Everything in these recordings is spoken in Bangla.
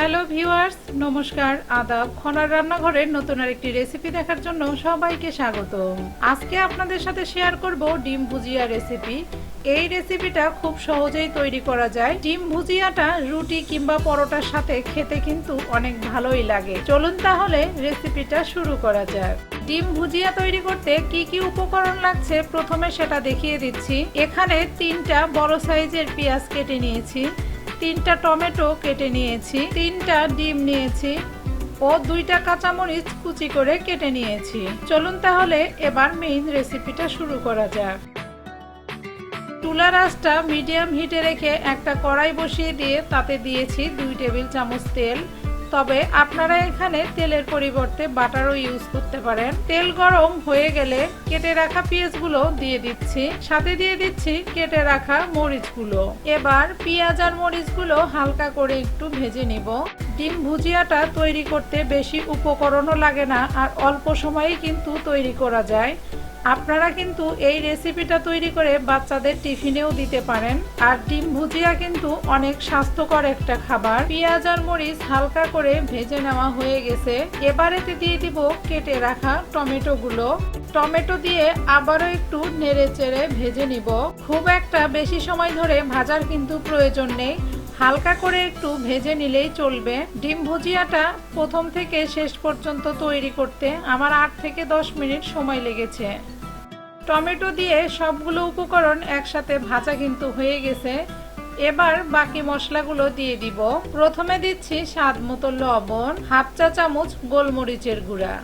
হ্যালো ভিউয়ার্স, নমস্কার, আদাব, খনার রান্নাঘরের নতুন আরেকটি রেসিপি দেখার জন্য সবাইকে স্বাগত আজকে আপনাদের সাথে শেয়ার করব ডিম ভুজিয়া রেসিপি এই রেসিপিটা খুব সহজেই তৈরি করা যায়। ডিম ভুজিয়াটা রুটি কিংবা পরোটার সাথে খেতে কিন্তু অনেক ভালোই লাগে। চলুন তাহলে রেসিপিটা শুরু করা যাক। ডিম ভুজিয়া তৈরি করতে কি কি উপকরণ লাগছে প্রথমে সেটা দেখিয়ে দিচ্ছি। এখানে তিনটা বড় সাইজের পেঁয়াজ কেটে নিয়েছি। তিনটা টমেটো কেটে নিয়েছি, তিনটা ডিম নিয়েছি ও দুইটা কাঁচামরিচ কুচি করে কেটে নিয়েছি। চলুন তাহলে এবার মেইন রেসিপিটা শুরু করা যাক। চুলা রাসটা মিডিয়াম হিটে রেখে একটা কড়াই বসিয়ে দিয়ে তাতে দিয়েছি দুই টেবিল চামচ তেল। তবে আপনারা এখানে তেলের পরিবর্তে বাটারও ইউজ করতে পারেন। তেল গরম হয়ে গেলে কেটে রাখা পেঁয়াজগুলো দিয়ে দিচ্ছি। সাথে দিয়ে দিচ্ছি কেটে রাখা মরিচগুলো। এবার পেঁয়াজ আর মরিচগুলো হালকা করে একটু ভেজে নিব। ডিম ভুজিয়াটা তৈরি করতে বেশি উপকরণও লাগে না আর অল্প সময়েই কিন্তু তৈরি করা যায়। আপনারা কিন্তু এই রেসিপিটা তৈরি করে বাচ্চাদের টিফিনেও দিতে পারেন। আর ডিম ভুজিয়া কিন্তু অনেক স্বাস্থ্যকর একটা খাবার। পেঁয়াজ আর মরিচ হালকা করে ভেজে নেওয়া হয়ে গেছে। এবার এতে দিয়ে দিব কেটে রাখা টমেটো গুলো টমেটো দিয়ে আবারও একটু নেড়ে চেড়ে ভেজে নিব। খুব একটা বেশি সময় ধরে ভাজার কিন্তু প্রয়োজন নেই। হালকা করে একটু ভেজে নিলেই চলবে। ডিম ভুজিয়াটা প্রথম থেকে শেষ পর্যন্ত তৈরি করতে আমার আট থেকে দশ মিনিট সময় লেগেছে। টমেটো দিয়ে সবগুলো উপকরণ একসাথে ভাজা কিন্তু হয়ে গেছে। এবার বাকি মশলাগুলো দিয়ে দিব। প্রথমে দিচ্ছি স্বাদ মতো লবণ, হাফ চা চামচ গোলমরিচের গুঁড়া।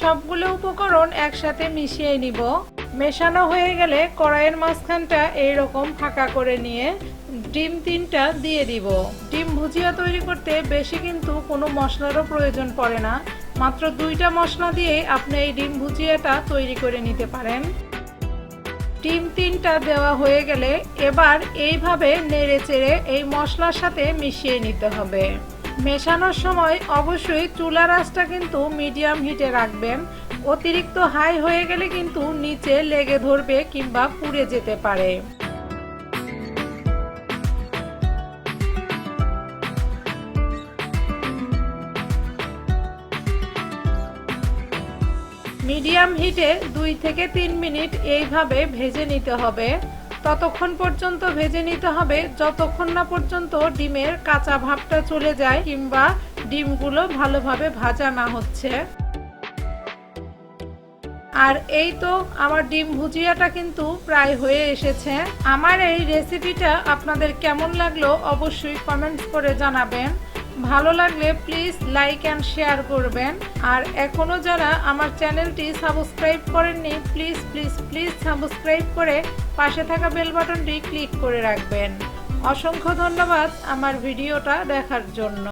সবগুলো উপকরণ একসাথে মিশিয়ে নিব। মেশানো হয়ে গেলে কড়াইয়ের মাঝখানটা এইরকম ফাঁকা করে নিয়ে ডিম তিনটা দিয়ে দিব। ডিম ভুজিয়া তৈরি করতে বেশি কিন্তু কোনো মশলারও প্রয়োজন পড়ে না। মাত্র দুইটা মশলা দিয়ে আপনি এই ডিম ভুজিয়াটা তৈরি করে নিতে পারেন। ডিম তিনটা দেওয়া হয়ে গেলে এবার এইভাবে নেড়ে চেড়ে এই মশলার সাথে মিশিয়ে নিতে হবে। মেশানোর সময় অবশ্যই চুলার আঁচটা কিন্তু মিডিয়াম হিটে রাখবেন। অতিরিক্ত হাই হয়ে গেলে কিন্তু নিচে লেগে ধরবে কিংবা পুড়ে যেতে পারে। মিডিয়াম হিটে দুই থেকে তিন মিনিট এইভাবে ভেজে নিতে হবে। ততক্ষণ পর্যন্ত ভেজে নিতে হবে। যতক্ষণ না পর্যন্ত ডিমের কাঁচা ভাবটা চলে যায় কিংবা ডিমগুলো ভালোভাবে ভাজা না হচ্ছে। আর এই তো আমার ডিম ভুজিয়াটা কিন্তু প্রায় হয়ে এসেছে। আমার এই রেসিপিটা আপনাদের কেমন লাগল অবশ্যই কমেন্টস করে জানাবেন। ভালো লাগলে প্লিজ লাইক অ্যান্ড শেয়ার করবেন। আর এখনও যারা আমার চ্যানেলটি সাবস্ক্রাইব করেননি প্লিজ প্লিজ প্লিজ সাবস্ক্রাইব করে পাশে থাকা বেল বাটনটি ক্লিক করে রাখবেন। অসংখ্য ধন্যবাদ আমার ভিডিওটা দেখার জন্য।